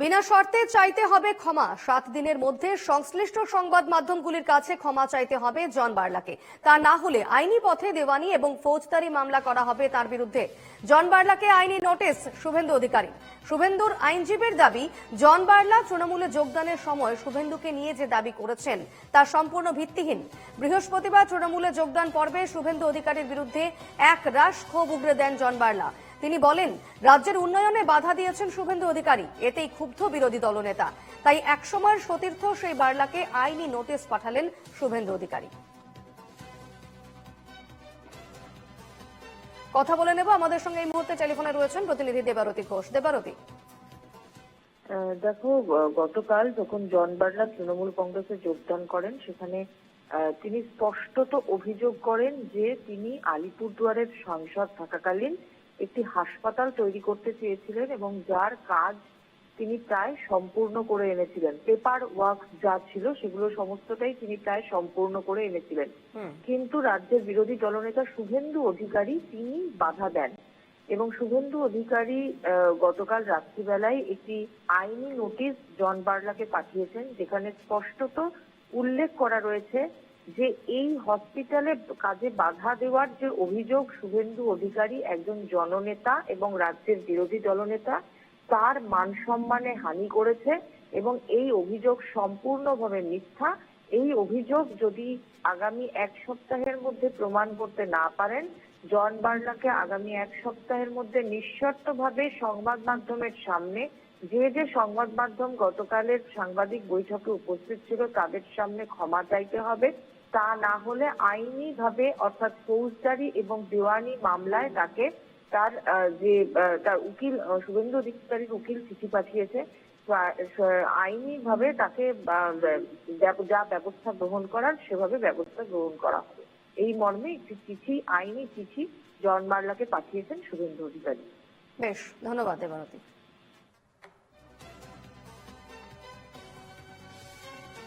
বিনা শর্তে চাইতে হবে ক্ষমা। সাত দিনের মধ্যে সংশ্লিষ্ট সংবাদ মাধ্যমগুলির কাছে ক্ষমা চাইতে হবে জন বার্লাকে। তা না হলে আইনি পথে দেওয়ানি এবং ফৌজদারি মামলা করা হবে তার বিরুদ্ধে। জন বার্লাকে আইনি নোটিশ, শুভেন্দু অধিকারী। শুভেন্দুর আইনজীবীর দাবি, জন বার্লা তৃণমূলে যোগদানের সময় শুভেন্দুকে নিয়ে যে দাবি করেছেন, তা সম্পূর্ণ ভিত্তিহীন। বৃহস্পতিবার তৃণমূলে যোগদান পর্বে শুভেন্দু অধিকারীর বিরুদ্ধে এক রাশ ক্ষোভ উগরে দেন জন বার্লা। তিনি বলেন, রাজ্যের উন্নয়নে বাধা দিয়েছেন শুভেন্দু অধিকারী, এতেই ক্ষুব্ধ বিরোধী দলনেতা। তাই একসময়ের সতীর্থ সেই বার্লাকে আইনি নোটিশ পাঠালেন শুভেন্দু অধিকারী। কথা বলে নেব, আমাদের সঙ্গে এই মুহূর্তে টেলিফোনে রয়েছেন প্রতিনিধি দেবারতী ঘোষ। দেবারতী। দেখো গতকাল যখন জন বার্লা তৃণমূল কংগ্রেসে যোগদান করেন, সেখানে তিনি স্পষ্টত অভিযোগ করেন যে তিনি আলিপুরদুয়ারের সাংসদ থাকাকালীন একটি হাসপাতাল তৈরি করতে চেয়েছিলেন এবং যার কাজ তিনি প্রায় সম্পূর্ণ করে এনেছিলেন। পেপার ওয়ার্ক যা ছিল সেগুলো সমস্তটাই তিনি প্রায় সম্পূর্ণ করে এনেছিলেন। কিন্তু রাজ্যের বিরোধী দলনেতা শুভেন্দু অধিকারী তিনি বাধা দেন এবং শুভেন্দু অধিকারী আহ, গতকাল রাত্রিবেলায় একটি আইনি নোটিশ জন বার্লাকে পাঠিয়েছেন যেখানে স্পষ্টত উল্লেখ করা রয়েছে যে এই হসপিটালে কাজে বাধা দেওয়ার যে অভিযোগ শুভেন্দু অধিকারী, একজন জননেতা এবং রাজ্যের বিরোধী দলনেতা, তার মান সম্মানে হানি করেছে এবং এই অভিযোগ সম্পূর্ণভাবে মিথ্যা। এই অভিযোগ যদি আগামী এক সপ্তাহের মধ্যে প্রমাণ করতে না পারেন, জন বার্লাকে আগামী এক সপ্তাহের মধ্যে নিঃশর্তভাবে সংবাদ মাধ্যমের সামনে, যে যে সংবাদ মাধ্যম গতকালের সাংবাদিক বৈঠকে উপস্থিত ছিল, তাদের সামনে ক্ষমা চাইতে হবে। তা না হলে আইনি ভাবে অর্থাৎ ফৌজদারি এবং দেওয়ানি মামলায় তাকে তার যে তার উকিল শুভেন্দু অধিকারীর উকিল চিঠি পাঠিয়েছে আইনি ভাবে তাকে যা ব্যবস্থা গ্রহণ করার সেভাবে ব্যবস্থা গ্রহণ করা হবে। এই মর্মে একটি চিঠি, আইনি চিঠি, জন মার্লাকে পাঠিয়েছেন শুভেন্দু অধিকারী। বেশ, ধন্যবাদ, দেবারতী।